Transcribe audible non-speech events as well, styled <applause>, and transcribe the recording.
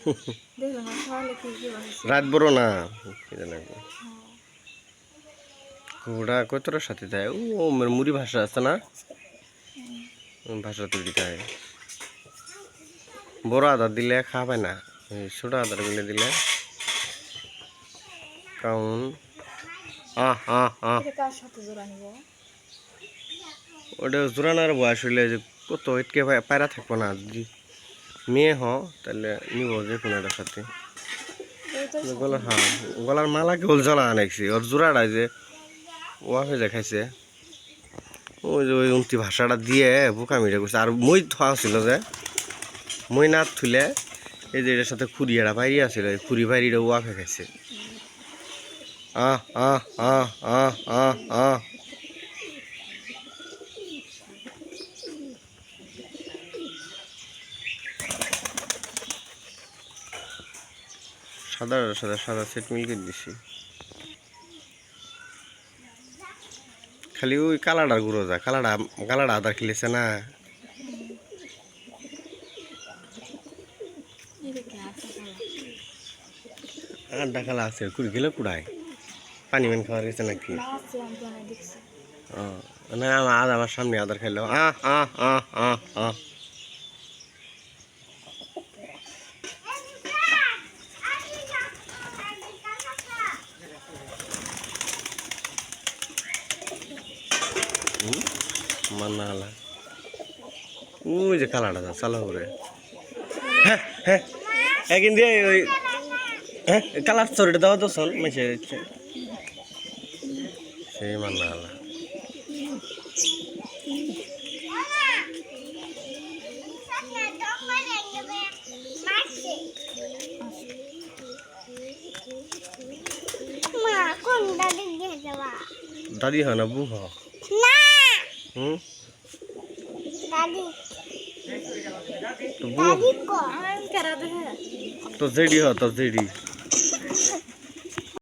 <laughs> রাত বড় না? ঘোড়া কতটা সাথে দেয়? ও মুড়ি ভাষা আছে না? ভাষা তৈরি দেয় বড় আদার দিলে খাবে না। ছোট আদারগুলো দিলে। কারণ আহ আহ আহ। ওটা জোরানোর বয়স হইলে যে কত ইটকে পায়- পায়রা থাকব না যদি মেয়ে হ তাহলে নিব যে কোনো একটা সাথে। হ্যাঁ গলার মালা কেবল জ্বলা আনাইছি ওর জোড়াটা যে ওয়া হয়ে দেখাইছে। ওই যে ওই উন্তি ভাষাটা দিয়ে বোকামিটা করছে। আর মই থোয়া ছিল যে মই না থুলে এই যে এটার সাথে খুরি এটা বাইরে আছিল এই খুরি বাইরিটা ওয়া খাইছে। আহ আহ আহ আহ আহ আহ। সাদা সাদা সাদা সেট মিলকে দিছি। খালি ওই কালাডার গুঁড়ো যা কালাডা কালাডা আদা খেলেছে না? আড্ডা খালা আছে কুড়ি গেলে কুড়ায়। পানি মান খাওয়ার গেছে নাকি? না আমার সামনে আদার খাইলো আহ আহ আহ আহ আহ মান্না আলা ওই যে কালাটা যা চালা করে হ্যাঁ হ্যাঁ। একদিন দিয়ে ওই হ্যাঁ কালার চরিটা দেওয়া তো শোন মেসে সেই মান্না আলা দাদি হয় না বউ হ না! হুম? দাদি তো বউ দাদি কো আমি কেরা